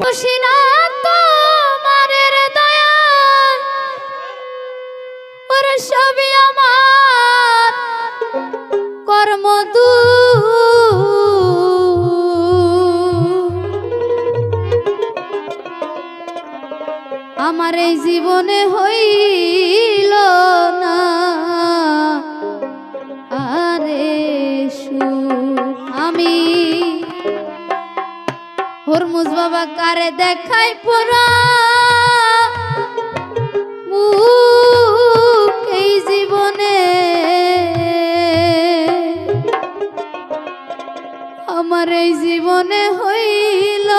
খুশি না আর দেখাই পুরা এই জীবনে। আমার এই জীবনে হইল